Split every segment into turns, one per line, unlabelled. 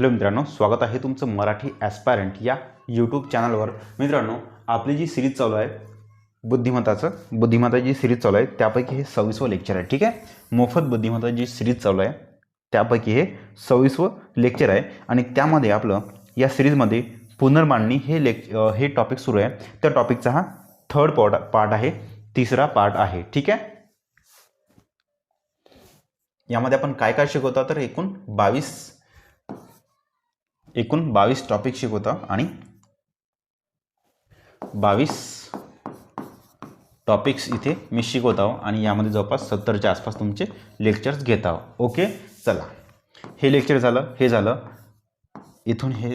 Hello मित्रांनो स्वागत आहे तुमचं मराठी ॲस्पायरंट या यूट्यूब चॅनलवर मित्रांनो आपली जी सिरीज चालू आहे बुद्धिमत्ताचं बुद्धिमत्ता जी सिरीज चालू आहे त्यापैकी हे सव्वीसवं लेक्चर आहे ठीक आहे? मोफत बुद्धिमत्ता जी सिरीज चालू आहे त्यापैकी हे सव्वीसवं लेक्चर आहे. आणि त्यामध्ये आपलं या सिरीजमध्ये पुनर्मांडणी हे लेक् हे टॉपिक सुरू आहे. त्या टॉपिकचा हा थर्ड पॉट पार्ट आहे तिसरा पार्ट आहे ठीक आहे? यामध्ये आपण काय काय शिकवतो तर एकूण बावीस एकूण बावीस टॉपिक शिकवता आणि बावीस टॉपिक्स इथे मी शिकवत आहो आणि यामध्ये जवळपास सत्तरच्या आसपास तुमचे लेक्चर्स घेत आहो ओके चला. हे लेक्चर झालं हे झालं. इथून हे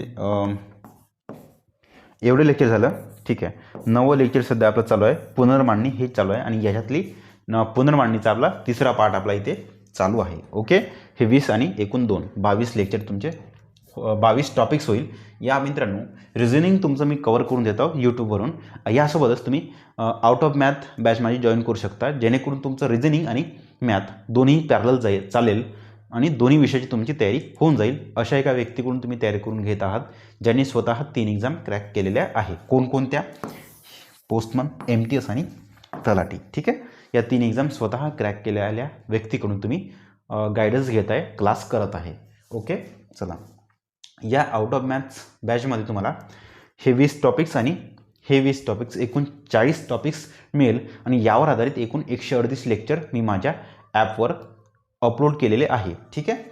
एवढं लेक्चर झालं. ठीक आहे. नवं लेक्चर सध्या आपलं चालू आहे. पुनर्मांडणी हे चालू आहे आणि याच्यातली न पुनर्मांडणीचा आपला तिसरा पार्ट आपला इथे चालू आहे. ओके हे वीस आणि एकूण दोन. बावीस लेक्चर तुमचे बावीस टॉपिक्स होईल. या मित्रांनो रिझनिंग तुमचं मी कवर करून देतो यूट्यूबवरून यासोबतच तुम्ही आउट ऑफ मॅथ बॅच माझी जॉईन करू शकता. जेणेकरून तुमचं रिझनिंग आणि मॅथ दोन्ही पॅरल जाईल चालेल आणि दोन्ही विषयाची तुमची तयारी होऊन जाईल अशा एका व्यक्तीकडून तुम्ही तयारी करून घेत आहात ज्यांनी स्वतः तीन एक्झाम क्रॅक केलेल्या आहे कोणकोणत्या? पोस्टमन एम टी एस आणि तलाठी. ठीक आहे? या तीन एक्झाम स्वतः क्रॅक केलेल्या व्यक्तीकडून तुम्ही गायडन्स घेत आहे क्लास करत आहे. ओके चला. या आउट ऑफ मॅथ्स बॅचमध्ये तुम्हाला हे वीस टॉपिक्स आणि हे वीस टॉपिक्स एकूण चाळीस टॉपिक्स मिळेल. आणि यावर आधारित एकूण एकशे अडतीस लेक्चर मी माझ्या ॲपवर अपलोड केलेले आहे. ठीक आहे?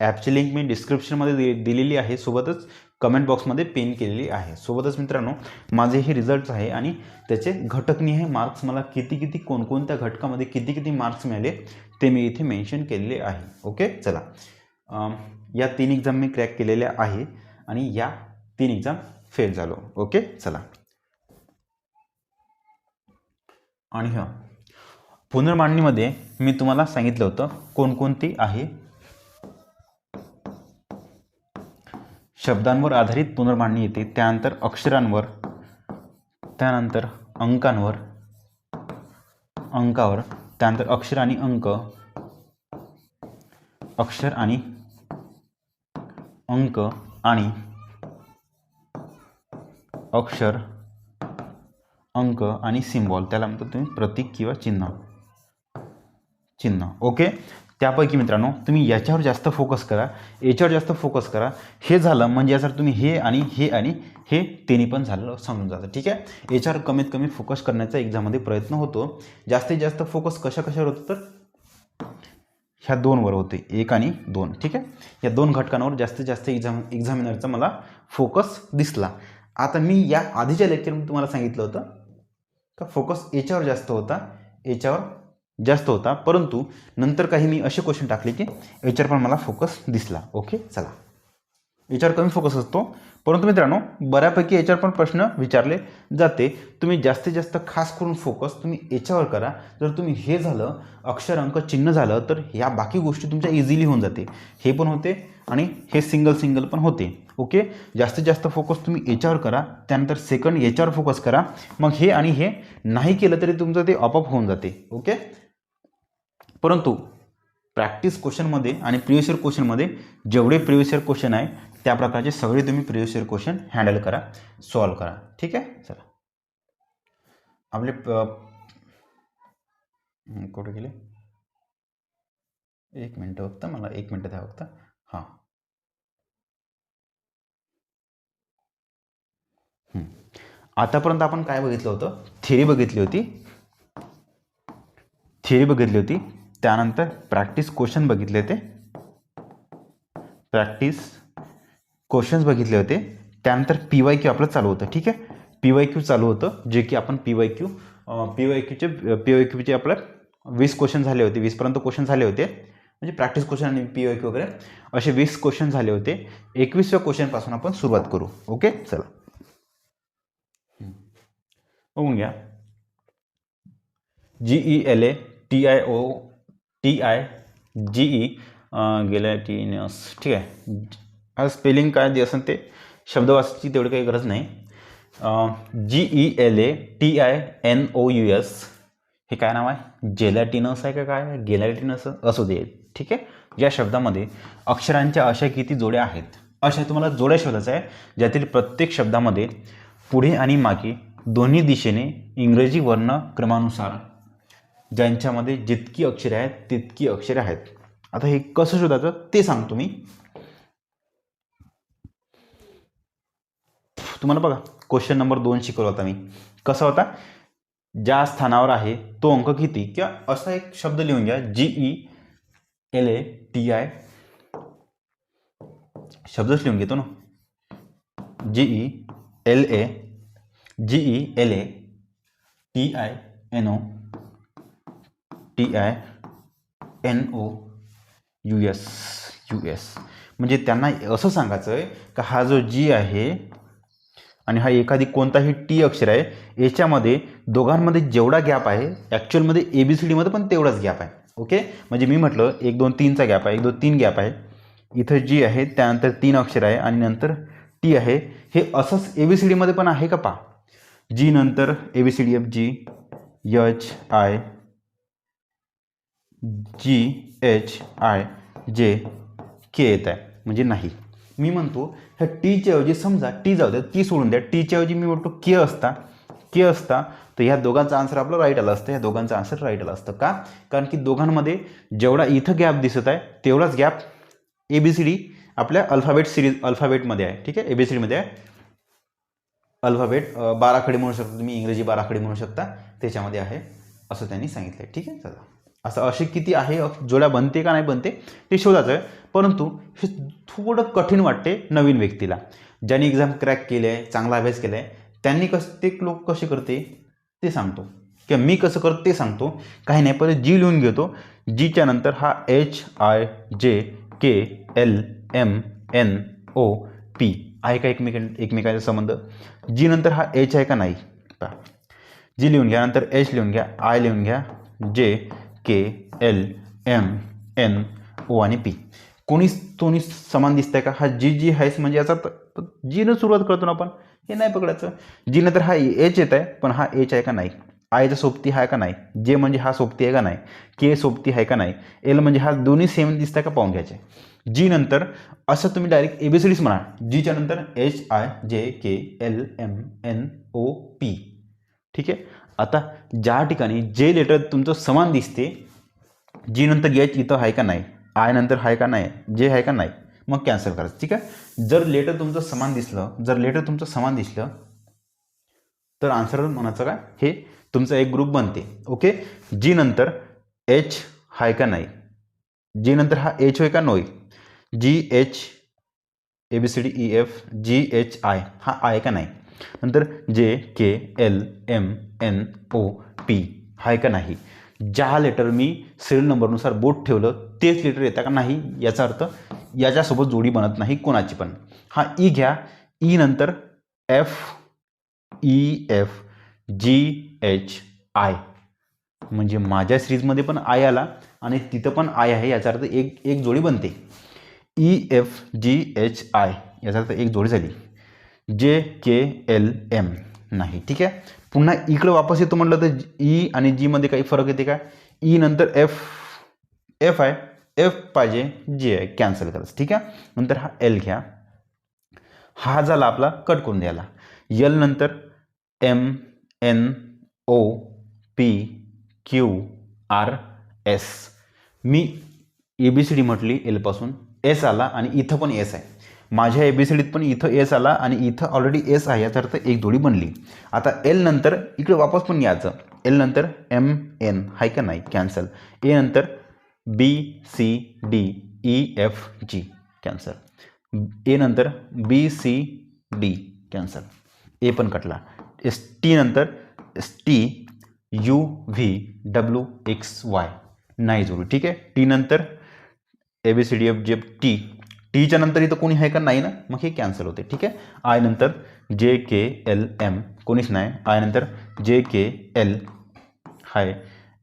ॲपची लिंक मी डिस्क्रिप्शनमध्ये दि दिलेली आहे. सोबतच कमेंट बॉक्समध्ये पेन केलेली आहे. सोबतच मित्रांनो माझे हे रिझल्ट्स आहे आणि त्याचे घटकनिहाय मार्क्स मला किती किती कोणकोणत्या घटकामध्ये किती किती मार्क्स मिळाले ते मी इथे मेन्शन केलेले आहे. ओके चला. या तीन एक्झाम मी क्रॅक केलेल्या आहे आणि या तीन एक्झाम फेल झालो. ओके चला. आणि ह पुनर्मांडणीमध्ये मी तुम्हाला सांगितलं होतं कोणकोणती आहे शब्दांवर आधारित पुनर्मांडणी येते त्यानंतर अक्षरांवर त्यानंतर अंकांवर अंकावर त्यानंतर अक्षर आणि अंक अक्षर आणि अंक आणि अक्षर अंक आणि सिम्बॉल त्याला म्हणतो तुम्ही प्रतीक किंवा चिन्ह. चिन्ह. ओके? त्यापैकी मित्रांनो तुम्ही याच्यावर जास्त फोकस करा. याच्यावर जास्त फोकस करा. हे झालं म्हणजे याच्यावर तुम्ही हे आणि हे आणि हे तिन्ही पण झालं समजून जातं. ठीक आहे? याच्यावर कमीत कमी फोकस करण्याचा एक्झाममध्ये प्रयत्न होतो. जास्तीत जास्त फोकस कशा कशावर होतो तर ह्या दोनवर होते. एक आणि दोन. ठीक आहे? या दोन घटकांवर जास्तीत जास्त एक्झाम एक्झामिनरचा मला फोकस दिसला. आता मी या आधीच्या लेक्चरमध्ये तुम्हाला सांगितलं होतं का फोकस याच्यावर जास्त होता याच्यावर जास्त होता. परंतु नंतर काही मी असे क्वेश्चन टाकले की याच्यावर पण मला फोकस दिसला. ओके चला. याच्यावर कमी फोकस असतो. परंतु मित्रांनो बऱ्यापैकी याच्यावर पण प्रश्न विचारले जाते. तुम्ही जास्तीत जास्त खास करून फोकस तुम्ही याच्यावर करा. जर तुम्ही हे झालं अक्षर अंक चिन्ह झालं तर ह्या बाकी गोष्टी तुमच्या इझिली होऊन जाते. हे पण होते आणि हे सिंगल सिंगल पण होते. ओके जास्तीत जास्त फोकस तुम्ही याच्यावर करा. त्यानंतर सेकंड याच्यावर फोकस करा. मग हे आणि हे नाही केलं तरी तुमचं ते आपोआप होऊन जाते. ओके परंतु प्रॅक्टिस क्वेश्चनमध्ये आणि प्रिव्हियस इयर क्वेश्चनमध्ये जेवढे प्रिव्हियस इयर क्वेश्चन आहे त्या प्रकारचे सगळे तुम्ही प्रिव्हियस इयर क्वेश्चन हँडल करा सॉल्व करा. ठीक आहे? चला. आपले कुठे गेले? एक मिनटं फक्त मला एक मिनटं द्या फक्त. हां. आतापर्यंत आपण काय बघितलं होतं? थिअरी बघितली होती. थिअरी बघितली होती. त्यानंतर प्रॅक्टिस क्वेश्चन बघितले होते. प्रॅक्टिस क्वेश्चन्स बघितले होते. त्यानंतर पी वाय क्यू आपलं चालू होतं ठीक आहे? पी वाय क्यू चालू होतं जे की आपण P Y Q P Y क्यूचे P Y क्यूचे आपलं वीस क्वेश्चन झाले होते वीसपर्यंत क्वेश्चन झाले होते. म्हणजे प्रॅक्टिस क्वेश्चन आणि पी वाय क्यू वगैरे असे वीस क्वेश्चन झाले होते. एकवीसव्या क्वेश्चनपासून आपण सुरुवात करू ओके? चला. बघून घ्या. G E L A T I O T I G E gelatinous ठीक आहे. आज स्पेलिंग काय जे असेल ते शब्दवाचाची तेवढी काही गरज नाही. G E L A T I N O U S हे काय नाव आहे? जेलॅटिनस आहे का काय? गेलॅटिनस असू दे ठीक आहे? या शब्दामध्ये अक्षरांच्या अशा किती जोड्या आहेत? अशा तुम्हाला जोड्या शोधायचं आहे ज्यातील प्रत्येक शब्दामध्ये पुढे आणि मागे दोन्ही दिशेने इंग्रजी वर्ण क्रमानुसार ज्यांच्यामध्ये जितकी अक्षरे आहेत तितकी अक्षरे आहेत. आता हे कसं शोधायचं ते सांगतो मी तुम्हाला बघा क्वेश्चन नंबर दोन शिकवला होता मी. कसा होता? ज्या स्थानावर आहे तो अंक किती? किंवा असा एक शब्द लिहून घ्या G E L A T I शब्दच लिहून घेतो ना. G E L A G E L A T I N O T I N O U S U S म्हणजे त्यांना असं सांगायचं आहे का हा जो जी आहे आणि हा एखादी कोणताही टी अक्षर आहे याच्यामध्ये दोघांमध्ये जेवढा गॅप आहे ॲक्च्युअलमध्ये ए बी सी डीमध्ये पण तेवढाच गॅप आहे. ओके म्हणजे मी म्हटलं एक दोन तीनचा गॅप आहे एक दोन तीन गॅप आहे. इथं जी आहे त्यानंतर तीन अक्षर आहे आणि नंतर टी आहे. हे असंच ए बी सी डीमध्ये पण आहे का पा जी नंतर A B C D F G H I G H I J K येत आहे म्हणजे नाही. मी म्हणतो ह्या टीच्या ऐवजी समजा टी जाऊ द्या टी सोडून द्या. टीच्या ऐवजी मी म्हणतो के असता. के असता तर ह्या दोघांचा आन्सर आपलं राईट आला असतं. ह्या दोघांचा आन्सर राईट आला असतं. का? कारण की दोघांमध्ये जेवढा इथं गॅप दिसत आहे तेवढाच gap A B C D आपल्या अल्फाबेट सिरीज अल्फाबेटमध्ये आहे. ठीक आहे? ए बी सी डीमध्ये आहे. अल्फाबेट बाराखडी म्हणू शकता तुम्ही इंग्रजी बाराखडी म्हणू शकता. त्याच्यामध्ये आहे असं त्यांनी सांगितलं आहे ठीक आहे? चला. असं असे किती आहे जोड्या बनते का नाही बनते ते शोधायचं आहे. परंतु हे थोडं कठीण वाटते नवीन व्यक्तीला. ज्यांनी एक्झाम क्रॅक केली आहे चांगला अभ्यास केला आहे त्यांनी कसं ते लोक कसे करते ते सांगतो. किंवा मी कसं करतो ते सांगतो. काही नाही पहिले जी लिहून घेतो. जीच्या नंतर हा H I J K L M N O P आहे का एकमेक एकमेकांचा संबंध? जी नंतर हा एच आहे का नाही? जी लिहून घ्या नंतर एच लिहून घ्या आय लिहून घ्या J K L M N O आणि पी कोणीच दोन्ही समान दिसतंय का? हा जी जी आहेस म्हणजे याचा जीनं सुरुवात करतो ना आपण. हे नाही पकडायचं. जी नंतर हा एच येत आहे पण हा एच आहे का नाही? आयचा सोबती आहे का नाही? जे म्हणजे हा सोबती आहे का नाही? के सोबती आहे का नाही? एल म्हणजे हा दोन्ही सेम दिसतंय का पाहून घ्यायचे. जी नंतर असं तुम्ही डायरेक्ट एबीसीडीच म्हणा. जीच्या नंतर H I J K L M N O P ठीक आहे? आता ज्या ठिकाणी जे लेटर तुमचं समान दिसते जी नंतर एच इथं आहे का नाही आय नंतर आहे का नाही जे आहे का नाही मग कॅन्सल करायचं ठीक आहे? जर लेटर तुमचं समान दिसलं जर लेटर तुमचं समान दिसलं तर आन्सर म्हणायचं काय हे तुमचा एक ग्रुप बनते. ओके जी नंतर एच आहे का नाही? जी नंतर हा एच होय का नोय? G H A B C D E F G H I हा आहे का नाही? नंतर J K L M N O P आहे का नाही? ज्या लेटर मी सिरियल नंबरनुसार बोट ठेवलं तेच लेटर येतं का नाही? याचा अर्थ याच्यासोबत जोडी बनत नाही कोणाची पण. हा ई घ्या. ई नंतर F E F G H I म्हणजे माझ्या सिरीजमध्ये पण आय आला आणि तिथं पण आय आहे याचा अर्थ एक एक जोडी बनते. E F G H I याचा अर्थ एक जोडी झाली. जे के एल एम नाही. ठीक आहे? पुन्हा इकडं वापस येतो म्हटलं तर ई आणि जीमध्ये काही फरक येते का? ई नंतर एफ एफ आहे. एफ पाहिजे जे आहे. कॅन्सल करायचं. ठीक आहे? नंतर हा एल घ्या. हा झाला आपला कट करून द्यायला. यल नंतर M N O P Q R S me A B C D म्हटली एलपासून एस आला आणि इथं पण एस आहे. माझ्या ए बी सी डीत पण इथं एस आला आणि इथं ऑलरेडी एस आहे याचा अर्थ एक जोडी बनली. आता एल नंतर इकडे वापस पण यायचं. एल नंतर एम एन हाय का नाही? कॅन्सल ए नंतर B C D E F G cancel A नंतर B C D cancel A पण कटला. एस टी नंतर S T U V W X Y नाही जोडी. ठीक आहे? टी नंतर A B C D F J T टीच्या नंतर इथं कोणी आहे का? नाही ना? मग हे कॅन्सल होते. ठीक आहे? आय नंतर जे के एल एम कोणीच नाही. आय नंतर जे के एल हाय.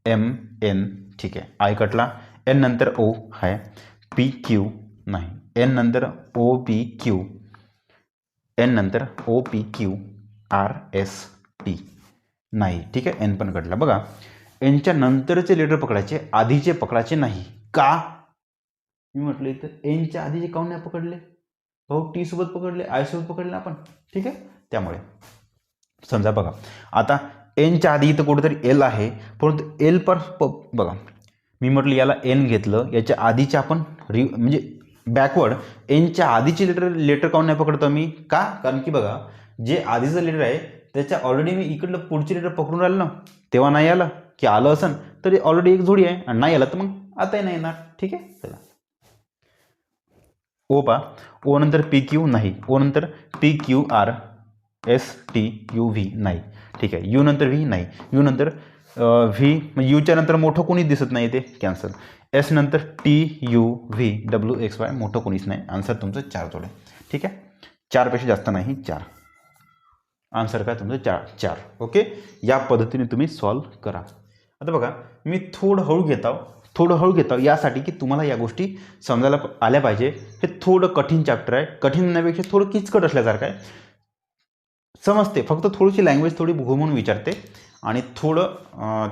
एम एन ठीक आहे. आय कटला. एन नंतर ओ हाय. पी क्यू नाही. एन नंतर ओ पी क्यू एन नंतर O P Q R S T नाही. ठीक आहे? एन पण कटला. बघा. एनच्या नंतरचे लेटर पकडायचे आधीचे पकडायचे नाही. का? मी म्हटलं इथं एनच्या आधी जे काऊन नाही पकडले? भाऊ टी सोबत पकडले आय सोबत पकडले आपण? ठीक आहे? त्यामुळे. समजा बघा आता एनच्या आधी इथं कुठेतरी एल आहे परंतु एल पर प बघा मी म्हटलं याला एन घेतलं याच्या आधीचे आपण रि म्हणजे बॅकवर्ड एनच्या आधीचे लेटर लेटर काऊन नाही पकडतो मी का? कारण की बघा जे आधीचं लेटर आहे त्याच्या ऑलरेडी मी इकडलं पुढची लेटर पकडून राहिलं ना तेव्हा नाही आलं. की आलं असन तरी ऑलरेडी एक जोडी आहे आणि नाही आलं तर मग आताही नाही येणार. ठीक आहे? चला. ओ पा ओ नंतर पी क्यू नाही. ओ नंतर P Q R S T U V नाही. ठीक आहे. यू नंतर व्ही नाही. यू नंतर व्ही म्हणजे यूच्या नंतर मोठं कोणीच दिसत नाही ते? कॅन्सल एस नंतर T U V W X Y मोठं कोणीच नाही. आन्सर तुमचं चार जोडे. आहे ठीक आहे? चारपेक्षा जास्त नाही चार. आन्सर काय? तुमचं चार. चार. ओके या पद्धतीने तुम्ही सॉल्व करा. आता बघा मी थोडं हळू घेत आहो. थोडं हळू घेतं यासाठी की तुम्हाला या गोष्टी समजायला आल्या पाहिजे. हे थोडं कठीण चॅप्टर आहे. कठीण नव्यापेक्षा थोडं किचकट असल्यासारखं आहे. समजते. फक्त थोडीशी लँग्वेज थोडी घुमून विचारते. आणि थोडं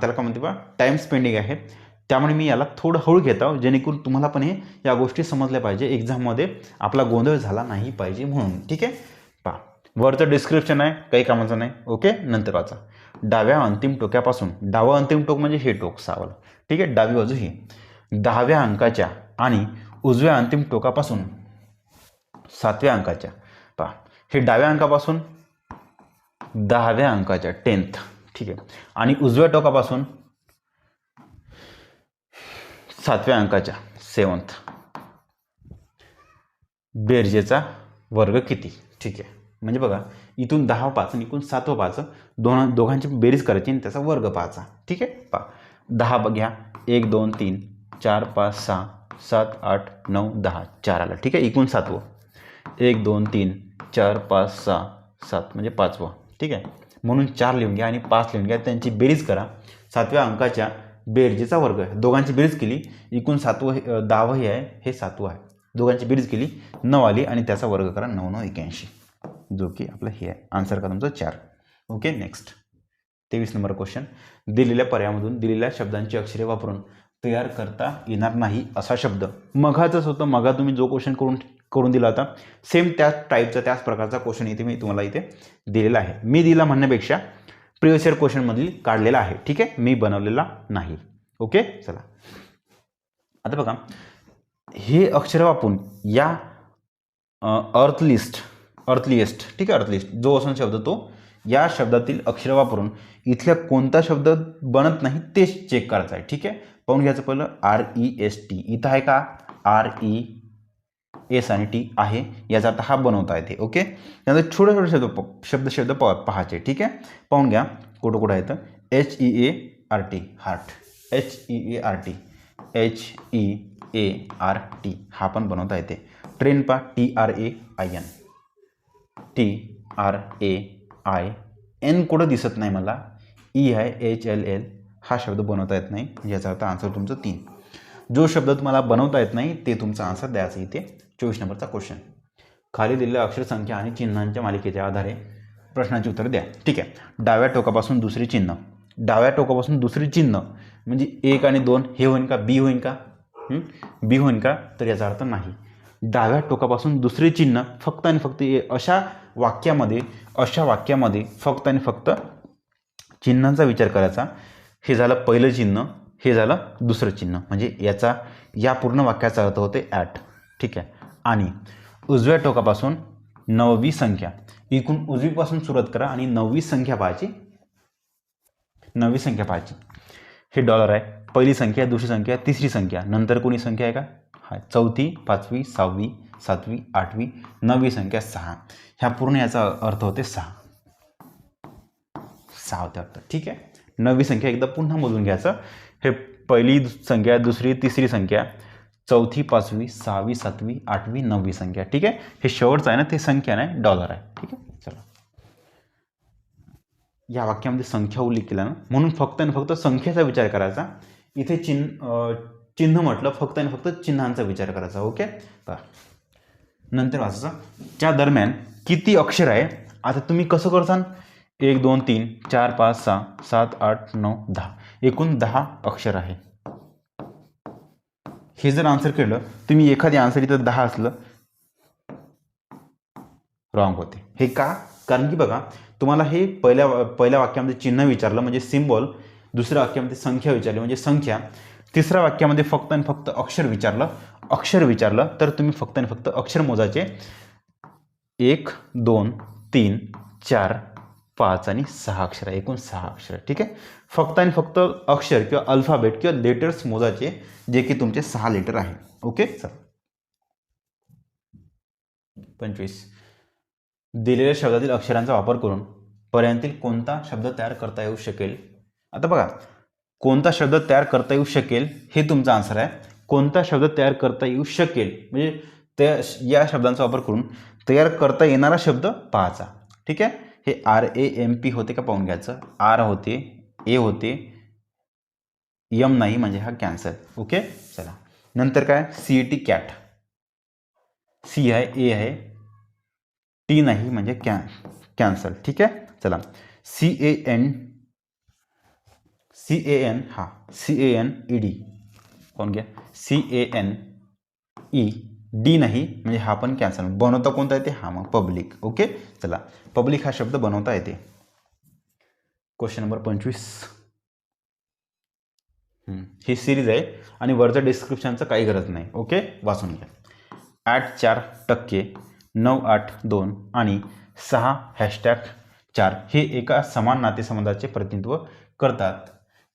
त्याला काय म्हणते बा टाईम स्पेंडिंग आहे. त्यामुळे मी याला थोडं हळू घेत आहो जेणेकरून तुम्हाला पण हे या गोष्टी समजल्या पाहिजे. एक्झाममध्ये आपला गोंधळ झाला नाही पाहिजे म्हणून. ठीक आहे? पहा. वरचं डिस्क्रिप्शन आहे. काही कामाचं नाही. ओके नंतर वाचा. डाव्या अंतिम टोक्यापासून. डावं अंतिम टोक म्हणजे हे टोक सावलं. ठीक आहे? डावी बाजू ही. दहाव्या अंकाच्या आणि उजव्या अंतिम टोकापासून सातव्या अंकाच्या. पहा. हे डाव्या अंकापासून दहाव्या अंकाच्या टेन्थ ठीक आहे? आणि उजव्या टोकापासून सातव्या अंकाच्या सेवन्थ बेरजेचा वर्ग किती? ठीक आहे. म्हणजे बघा इथून दहा पाच आणि इथून सातवं पाच दोन दोघांची बेरीज करायची आणि त्याचा वर्ग पाहायचा. ठीक आहे? पा दहा ब- घ्या. एक दोन तीन चार पाच सहा सात आठ नऊ दहा. चार आलं. ठीक आहे? एकूण सातवं. एक दोन तीन चार पाच सहा सात म्हणजे पाचवं. ठीक आहे? म्हणून चार लिहून घ्या आणि पाच लिहून घ्या. त्यांची बेरीज करा. सातव्या अंकाच्या बेरजेचा वर्ग. आहे दोघांची बेरीज केली. एकूण सातवं हे- दहावं हे आहे. हे सातवं आहे. दोघांची बेरीज केली. नऊ आली आणि त्याचा वर्ग करा नऊ नऊ एक्याऐंशी जो की आपलं हे आहे. आन्सर का तुमचं चार. ओके नेक्स्ट तेवीस नंबर क्वेश्चन दिलेल्या पर्यायामधून दिलेल्या शब्दांची अक्षरे वापरून तयार करता येणार नाही असा शब्द. मघाचंच होतं. मघा तुम्ही जो क्वेश्चन करून करून दिला होता सेम त्याच टाईपचा त्याच प्रकारचा क्वेश्चन इथे मी तुम्हाला इथे दिलेला आहे. मी दिला म्हणण्यापेक्षा प्रिव्हियस इयर क्वेश्चनमधील काढलेला आहे. ठीक आहे? मी बनवलेला नाही. ओके चला. आता बघा. हे अक्षर वापरून या अर्थ लिस्ट अर्थलिस्ट ठीक आहे? अर्थलिस्ट जो असून शब्द तो या शब्दातील अक्षर वापरून इथल्या कोणता शब्द बनत नाही ते चेक करायचं आहे. ठीक आहे? पाहून घ्यायचं पहिलं. आर ई एस टी इथं आहे का? आर ई एस आणि टी आहे. याचा अर्थ हा बनवता येते. ओके त्यानंतर छोटे छोटे शब्द प- शब्द शब्द प पाहायचे. ठीक आहे? पाहून घ्या. कुठं कुठं येतं H E A R T heart H E A R T H E A R T हा पण बनवता येते. ट्रेन पा T R A I N T R A I N कुठं दिसत नाही मला. E I H L L हा शब्द बनवता येत नाही. याचा अर्थ आन्सर तुमचं तीन. जो शब्द तुम्हाला बनवता येत नाही ते तुमचा आन्सर द्यायचं इथे चोवीस नंबरचा क्वेश्चन खाली दिलेल्या अक्षरसंख्या आणि चिन्हांच्या मालिकेच्या आधारे प्रश्नाची उत्तर द्या. ठीक आहे. डाव्या टोकापासून दुसरी चिन्ह. डाव्या टोकापासून दुसरी चिन्ह म्हणजे एक आणि दोन हे होईन का? बी होईन का? बी होईन का? तर याचा अर्थ नाही. डाव्या टोकापासून दुसरे चिन्ह फक्त आणि फक्त ए- अशा वाक्यामध्ये अशा वाक्यामध्ये फक्त आणि फक्त चिन्हांचा विचार करायचा. हे झालं पहिलं चिन्ह हे झालं दुसरं चिन्ह. म्हणजे याचा या पूर्ण वाक्याचा अर्थ होते ॲट ठीक आहे? आणि उजव्या टोकापासून नववी संख्या. एकूण उजवीपासून सुरुवात करा आणि नववी संख्या पाहायची. नववी संख्या पाहायची. हे डॉलर आहे. पहिली संख्या दुसरी संख्या तिसरी संख्या. नंतर कोणी संख्या आहे का? हा चौथी पाचवी सहावी सातवी आठवी नववी संख्या सहा. ह्या पूर्ण याचा अर्थ होते सहा. सहा होते अर्थ ठीक आहे? नववी संख्या एकदा पुन्हा मोजून घ्यायचं. हे पहिली संख्या दुसरी तिसरी संख्या चौथी पाचवी सहावी सातवी आठवी नववी संख्या. ठीक आहे? हे शेवटचं आहे ना ते संख्या नाही डॉलर आहे. ठीक आहे? चला. या वाक्यामध्ये संख्या उल्लेख केला ना म्हणून फक्त आणि फक्त संख्येचा विचार करायचा. इथे चिन्ह चिन्ह म्हटलं फक्त आणि फक्त चिन्हांचा विचार करायचा ओके? पहा नंतर वाचायचं. त्या दरम्यान किती अक्षर आहे? आता तुम्ही कसं करसान? एक दोन तीन चार पाच सहा सात आठ नऊ दहा. एकूण दहा अक्षर आहे. हे जर आन्सर केलं तुम्ही एखादी आन्सर इथं दहा असलं. रॉंग होते. हे का? कारण की बघा तुम्हाला हे पहिल्या पहिल्या वाक्यामध्ये चिन्ह विचारलं म्हणजे सिम्बॉल दुसऱ्या वाक्यामध्ये संख्या विचारली म्हणजे संख्या. तिसऱ्या वाक्यामध्ये फक्त आणि फक्त अक्षर विचारलं अक्षर विचारलं तर तुम्ही फक्त आणि फक्त अक्षर मोजायचे. एक दोन तीन चार पाच आणि सहा अक्षर एकूण सहा अक्षर ठीक आहे? फक्त आणि फक्त अक्षर किंवा अल्फाबेट किंवा लेटर्स मोजायचे जे की तुमचे सहा लेटर आहे. ओके? चल. पंचवीस. दिलेल्या शब्दातील अक्षरांचा वापर करून पर्यंतील कोणता शब्द तयार करता येऊ शकेल? आता बघा. कोणता शब्द तयार करता येऊ शकेल हे तुमचा आन्सर आहे. कोणता शब्द तयार करता येऊ शकेल म्हणजे त्या या शब्दांचा वापर करून तयार करता येणारा शब्द पाहायचा. ठीक आहे? हे आर ए एम पी होते का पाहून घ्यायचं? आर होते ए होते यम नाही म्हणजे हा कॅन्सल ओके चला. नंतर काय? C E T cat C आहे ए आहे टी नाही म्हणजे कॅ कॅन्सल ठीक आहे? चला. C A N C A N हा C A N E D कोण घ्या? C A N E D नाही म्हणजे हा पण कॅन्सल बनवता कोणता येते? हा मग पब्लिक ओके चला. पब्लिक हा शब्द बनवता येते. क्वेश्चन नंबर पंचवीस. ही सिरीज आहे आणि वरचं डिस्क्रिप्शनचं काही गरज नाही. ओके वाचून घ्या. आठ चार टक्के नऊ आठ दोन आणि सहा हॅशटॅग चार हे एका समान नातेसंबंधाचे प्रतिनिधित्व करतात.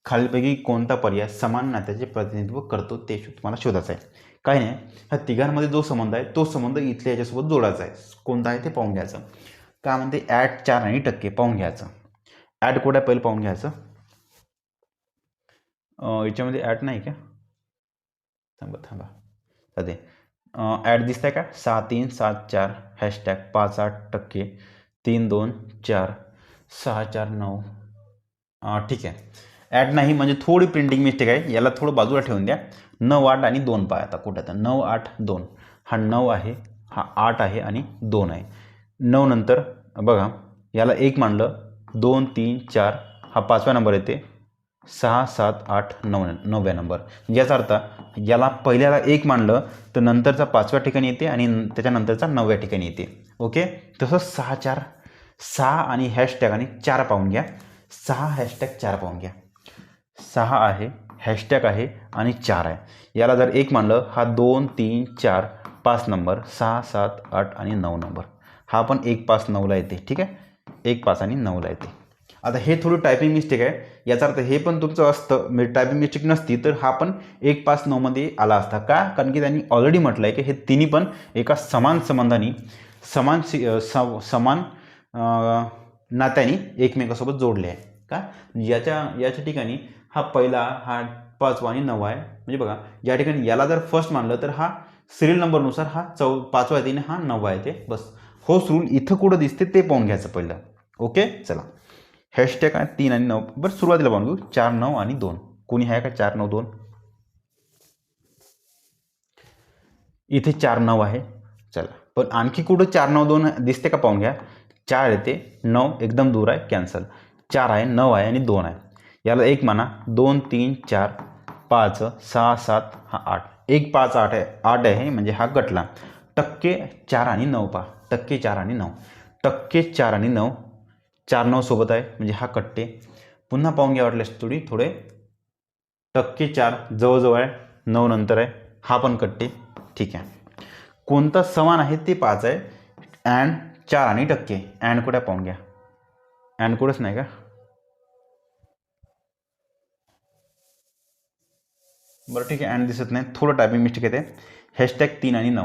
खालीलपैकी कोणता पर्याय समान नात्याचे प्रतिनिधित्व करतो ते तुम्हाला शोधायचं आहे. काय नाही. ह्या तिघांमध्ये जो संबंध आहे तो संबंध इथल्या याच्यासोबत जोडायचा आहे. कोणता आहे ते पाहून घ्यायचं. काय म्हणते? ॲट चार आणि टक्के पाहून घ्यायचं. ॲड कोड आहे? पहिलं पाहून घ्यायचं. याच्यामध्ये ॲट नाही का? थांबा थांबा. अरे ॲट दिसत आहे का? सहा तीन सात चार. हॅशटॅग पाच आठ टक्के. तीन दोन चार. सहा चार नऊ. ठीक आहे. ॲड नाही म्हणजे थोडी प्रिंटिंग मिस्टेक आहे. याला थोडं बाजूला ठेवून द्या. नऊ आठ आणि दोन पाय आता कुठं आता नऊ आठ दोन. हा नऊ आहे हा आठ आहे आणि दोन आहे. नऊ नंतर बघा याला एक मांडलं. दोन तीन चार. हा पाचवा नंबर येते. सहा सात आठ नऊ नवव्या नंबर. याचा अर्थ याला पहिल्याला एक मांडलं तर नंतरचा पाचव्या ठिकाणी येते आणि त्याच्यानंतरचा नवव्या ठिकाणी येते. ओके? तसं सहा चार. सहा आणि हॅशटॅग आणि चार पाहून घ्या. सहा हॅशटॅग चार पाहून घ्या. सहा आहे हॅशटॅग आहे आणि चार आहे. याला जर एक मानलं हा दोन तीन चार पाच नंबर सहा सात आठ आणि नऊ नंबर. हा पण एक पाच नऊला येते ठीक आहे? एक पाच आणि नऊला येते. आता हे थोडं टायपिंग मिस्टेक आहे. याचा अर्थ हे पण तुमचं असतं. म्हणजे टायपिंग मिस्टेक नसती तर हा पण एक पाच नऊमध्ये आला असता. का? कारण की त्यांनी ऑलरेडी म्हटलं आहे की हे तिन्ही पण एका समान संबंधाने समान सी समान नात्याने एकमेकासोबत जोडले आहे. का? म्हणजे याच्या याच्या ठिकाणी हा पहिला हा पाचवा आणि नववा आहे. म्हणजे बघा या ठिकाणी याला जर फर्स्ट मानलं तर हा सिरियल नंबरनुसार हा चौ पाचवा येते आणि हा नववा येते बस. होस रूल इथं कुठं दिसते ते पाहून घ्यायचं पहिलं. ओके? चला. हॅशटॅग आहे तीन आणि नऊ. बरं सुरुवातीला पाहून घेऊ. चार नऊ आणि दोन. कोणी आहे का चार नऊ दोन? इथे चार नऊ आहे. चला. पण आणखी कुठं चार नऊ दोन दिसते का पाहून घ्या. चार येते. नऊ एकदम दूर आहे. कॅन्सल चार आहे नऊ आहे आणि दोन आहे. याला एक म्हणा. दोन तीन चार पाच सहा सात हा आठ. एक पाच आठ आहे. आठ आहे म्हणजे हा गटला. टक्के चार आणि नऊ पा टक्के चार आणि नऊ. टक्के चार आणि नऊ. चार नऊ सोबत आहे म्हणजे हा कट्टे. पुन्हा पाहून घ्या वाटल्यास थोडी थोडे. टक्के चार जवळजवळ आहे. नऊ नंतर आहे. हा पण कट्टे. ठीक आहे. कोणता समान आहे ते पाच आहे. अँड चार आणि टक्के. अँड कुठे पाहून घ्या. अँड कुठंच नाही का? बरं ठीक आहे. अँड दिसत नाही थोडं टायपिंग मिस्टेक येते. हॅशटॅग तीन आणि नऊ.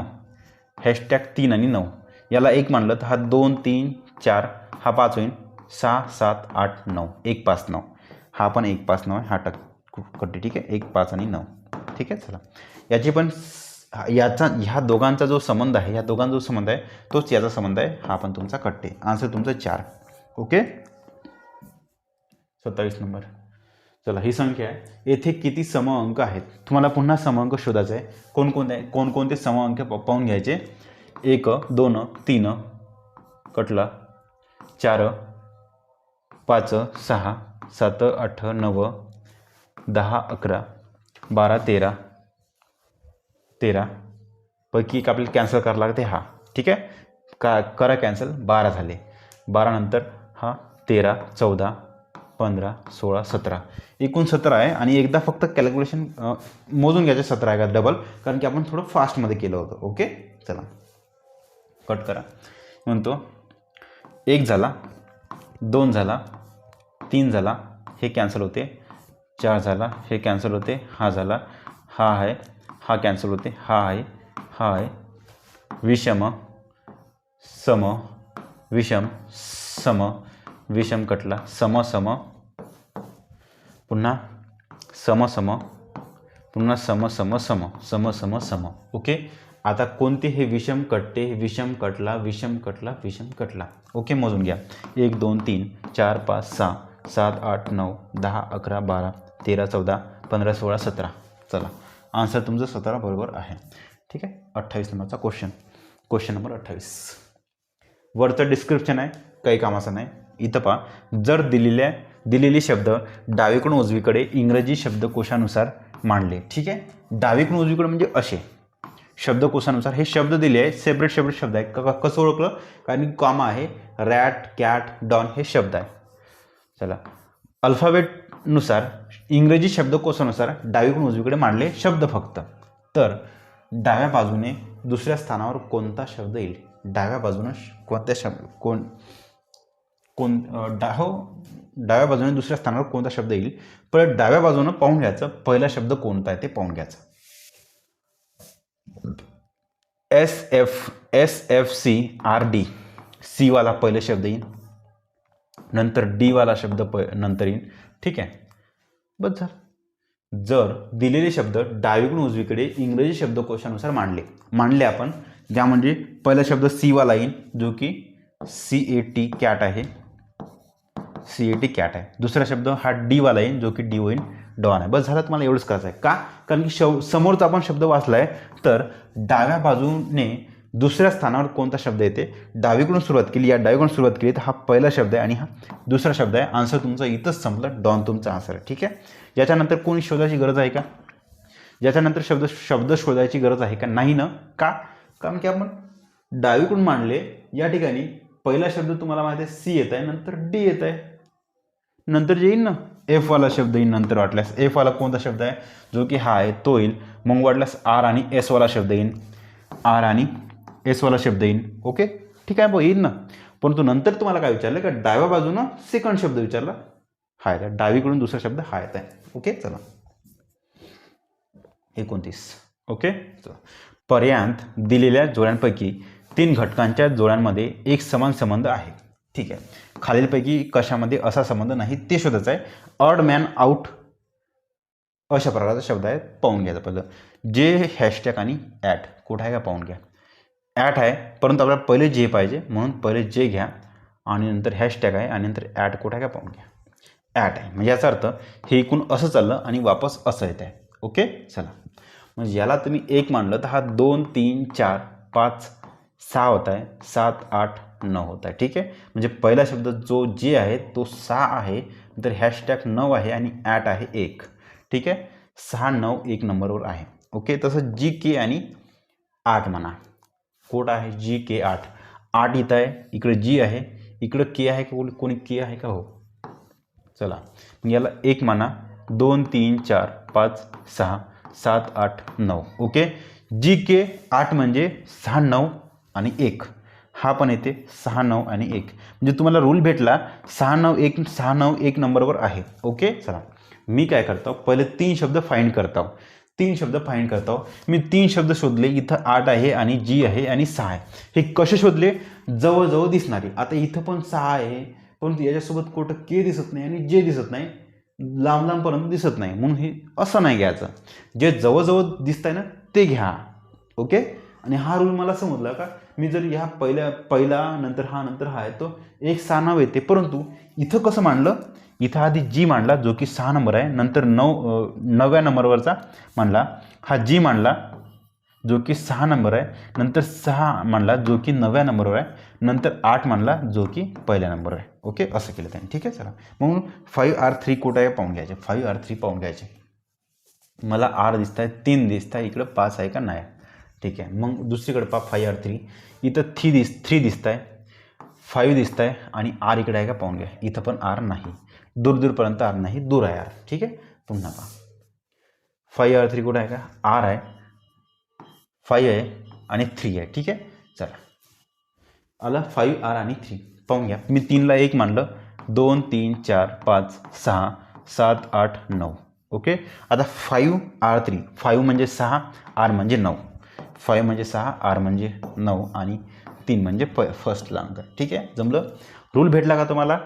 हॅशटॅग तीन आणि नऊ. याला एक मानलं तर हा दोन तीन चार हा पाच होईल सहा सात आठ नऊ. एक पाच नऊ. हा पण एक पाच नऊ आहे. हा टक कट्टी ठीक आहे. एक पाच आणि नऊ. ठीक आहे चला. याची पण हा- याचा ह्या दोघांचा जो संबंध आहे ह्या दोघांचा जो संबंध आहे तोच याचा संबंध आहे. हा पण तुमचा कट्टे. आन्सर तुमचं चार. ओके सत्तावीस नंबर. चला ही संख्या आहे. येथे किती सम अंक आहेत? तुम्हाला पुन्हा सम अंक शोधायचे आहे. कोणकोणते कोणकोणते सम अंक प- पाहून घ्यायचे? एक दोन तीन कटला चार पाच सहा सात आठ नऊ दहा अकरा बारा तेरा तेरा. पैकी एक आपल्याला कॅन्सल करावं लागते हा. ठीक आहे? का करा कॅन्सल बारा झाले. बारानंतर हा तेरा चौदा पंधरा सोळा सतरा. एकूण सतरा आहे आणि एकदा फक्त कॅल्क्युलेशन मोजून घ्यायचे सतरा आहे का? डबल कारण की आपण थोडं फास्टमध्ये केलं होतं. ओके चला. कट करा. म्हणतो एक झाला दोन झाला तीन झाला हे कॅन्सल होते. चार झाला हे कॅन्सल होते. हा झाला हा आहे हा कॅन्सल होते. हा आहे हा आहे. विषम सम विषम सम. विषम कटला. सम सम. पुन्हा सम सम. पुन्हा सम सम सम. सम सम सम. ओके आता कोणते हे विषम कटते? विषम कटला विषम कटला विषम कटला. ओके मोजून घ्या. एक दोन तीन चार पाच सहा सात आठ नऊ दहा अकरा बारा तेरा चौदा पंधरा सोळा सतरा. चला. आन्सर तुमचं सतरा बरोबर आहे. ठीक आहे? अठ्ठावीस नंबरचा क्वेश्चन क्वेश्चन नंबर अठ्ठावीस. वरचं डिस्क्रिप्शन आहे. काही कामाचं नाही. इथं पहा जर दिलेल्या दिलेले शब्द डावीकडून उजवीकडे इंग्रजी शब्दकोशानुसार मांडले ठीक आहे? डावीकडून उजवीकडे म्हणजे असे. शब्दकोशानुसार हे शब्द दिले आहे सेपरेट सेपरेट शब्द आहे क- कसं ओळखलं? कारण कॉमा आहे रॅट कॅट डॉन हे शब्द आहे. चला. अल्फाबेटनुसार इंग्रजी शब्दकोशानुसार डावीकडून उजवीकडे मांडले शब्द फक्त. तर डाव्या बाजूने दुसऱ्या स्थानावर कोणता शब्द येईल? डाव्या बाजूनं श- कोणत्या शब्द कोण कोण डा हो डाव्या बाजूने दुसऱ्या स्थानावर कोणता शब्द येईल? पण डाव्या बाजूनं पाहून घ्यायचं. पहिला शब्द कोणता आहे ते पाहून घ्यायचं. S F S F C R D सीवाला पहिले शब्द येईल. नंतर डीवाला शब्द प नंतर येईल. ठीक आहे? बस झालं. जर दिलेले शब्द डावीकडून उजवीकडे इंग्रजी शब्दकोशानुसार मांडले. मांडले आपण. ज्या म्हणजे पहिला शब्द सीवाला येईल जो की सी ए टी कॅट आहे. सी ए टी कॅट आहे. दुसरा शब्द हा डीवाला येईल जो की डी होईन डॉन आहे. बस झालं तुम्हाला एवढंच करायचं आहे. का? कारण की शव समोरचा आपण शब्द वाचला आहे तर डाव्या बाजूने दुसऱ्या स्थानावर कोणता शब्द येते? डावीकडून सुरुवात केली. या डावीकडून सुरुवात केली तर हा पहिला शब्द आहे आणि हा दुसरा शब्द आहे. आन्सर तुमचा इथंच संपलं. डॉन तुमचा आन्सर आहे. ठीक आहे? याच्यानंतर कोणी शोधायची गरज आहे का? याच्यानंतर शब्द शब्द शोधायची गरज आहे का? नाही ना. का? कारण की आपण डावीकडून मांडले. या ठिकाणी पहिला शब्द तुम्हाला माहिती आहे. सी येत आहे. नंतर डी येत आहे. नंतर जे येईल ना? एफवाला शब्द येईल नंतर वाटल्यास. एफवाला कोणता शब्द आहे? जो की हा आहे तो येईल. मग वाटल्यास आर आणि एसवाला शब्द येईल. आर आणि एसवाला शब्द येईल. ओके ठीक आहे भाऊ येईल ना? परंतु नंतर तुम्हाला काय विचारलं? का डाव्या बाजूनं सेकंड शब्द विचारला? हा येत आहे डावीकडून दुसरा शब्द हा येत आहे. ओके चला. एकोणतीस. ओके चला. पर्यांत दिलेल्या जोड्यांपैकी तीन घटकांच्या जोड्यांमध्ये एक समान संबंध आहे. ठीक आहे. खालीलपैकी कशामध्ये असा संबंध नाही ते शोधायचं आहे. ऑड मॅन आउट अशा प्रकारचा शब्द आहे पाहून घ्यायचं पहिलं. जे हॅशटॅग आणि ॲट कुठं आहे का? पाहून घ्या. ॲट आहे परंतु आपल्याला पहिले जे पाहिजे म्हणून पहिले जे घ्या. आणि नंतर हॅशटॅग आहे आणि नंतर ॲट कुठं आहे का? पाहून घ्या. ॲट आहे. म्हणजे याचा अर्थ हे एकूण असं चाललं आणि वापस असं येत आहे ओके चला. म्हणजे याला तुम्ही एक मानलं तर हा दोन तीन चार पाच सहा होत आहे. सात आठ नऊ होत आहे. ठीक आहे? म्हणजे पहिला शब्द जो जे आहे तो सहा आहे नंतर हॅशटॅग नऊ आहे आणि ॲट आहे एक. ठीक आहे? सहा नऊ एक नंबरवर आहे. ओके? तसं जी के आणि आठ म्हणा. कोट आहे जी के आठ. आठ इथं आहे इकडे जी आहे इकडं के आहे का कोणी कोणी के आहे का हो? चला. याला एक म्हणा. दोन तीन चार पाच सहा सात आठ नऊ. ओके? जी के आठ म्हणजे सहा नऊ आणि एक. हा पण येते सहा नऊ आणि एक. म्हणजे तुम्हाला रूल भेटला सहा नऊ एक सहा नऊ एक नंबरवर आहे. ओके चला. मी काय करतो पहिले तीन शब्द फाईंड करतो. तीन शब्द फाईंड करतो. मी तीन शब्द शोधले इथं आठ आहे आणि जी आहे आणि सहा आहे. हे कसे शोधले? जवळजवळ दिसणारी. आता इथं पण सहा आहे परंतु याच्यासोबत कुठं के दिसत नाही आणि जे दिसत नाही. लांब लांबपर्यंत दिसत नाही. म्हणून हे असं नाही घ्यायचं. जे जवळजवळ दिसत आहे ना ते घ्या. ओके आणि हा रूल मला समजला का? मी जर ह्या पहिल्या पहिला नंतर हा नंतर हा आहे तो एक सहा नाव येते. परंतु इथं कसं मांडलं? इथं आधी जी मांडला जो की सहा नंबर आहे नंतर नऊ नवव्या नंबरवरचा मांडला. हा जी मांडला जो की सहा नंबर आहे नंतर सहा मांडला जो की नव्या नंबरवर आहे नंतर आठ मांडला जो की पहिल्या नंबरवर आहे. ओके? असं केलं त्याने. ठीक आहे? चला. म्हणून फाईव्ह आर थ्री कुठं आहे? पाहून घ्यायचे. फाईव्ह आर थ्री पाहून घ्यायचे. मला आर दिसत आहे तीन दिसत आहे इकडं पाच आहे का? नाही. ठीक आहे. मग दुसरीकडे पहा फाय आर थ्री इथं थ्री दिस थ्री दिसत आहे फाईव्ह दिसत आहे आणि आर इकडे आहे का? पाहून घ्या. इथं पण आर नाही. दूर दूरपर्यंत आर नाही. दूर आहे आर ठीक आहे? पुन्हा पहा. फाईव्ह आर थ्री कुठं आहे का? आर आहे. फाईव्ह आहे आणि थ्री आहे. ठीक आहे? चला. आला फाईव्ह आर आणि थ्री पाहून घ्या. मी तीनला एक मानलं दोन तीन चार पाच सहा सात आठ नऊ. ओके? आता फाईव्ह आर थ्री फाईव्ह म्हणजे सहा आर म्हणजे नऊ. फाईव्ह म्हणजे सहा आर म्हणजे नऊ आणि तीन म्हणजे प फर्स्ट अंक. ठीक आहे? जमलं? रूल भेटला का तुम्हाला?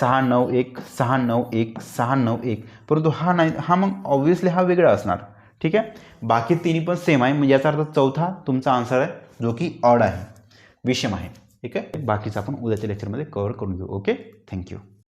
सहा नऊ एक सहा नऊ एक सहा नऊ एक. परंतु हा नाही हा मग ऑब्व्हियसली हा वेगळा असणार. ठीक आहे? बाकी तिन्ही पण सेम आहे. म्हणजे याचा अर्थ चौथा तुमचा आन्सर आहे जो की ऑड आहे. विषम आहे. ठीक आहे? बाकीचं आपण उद्याच्या लेक्चरमध्ये कवर करून घेऊ. Okay thank you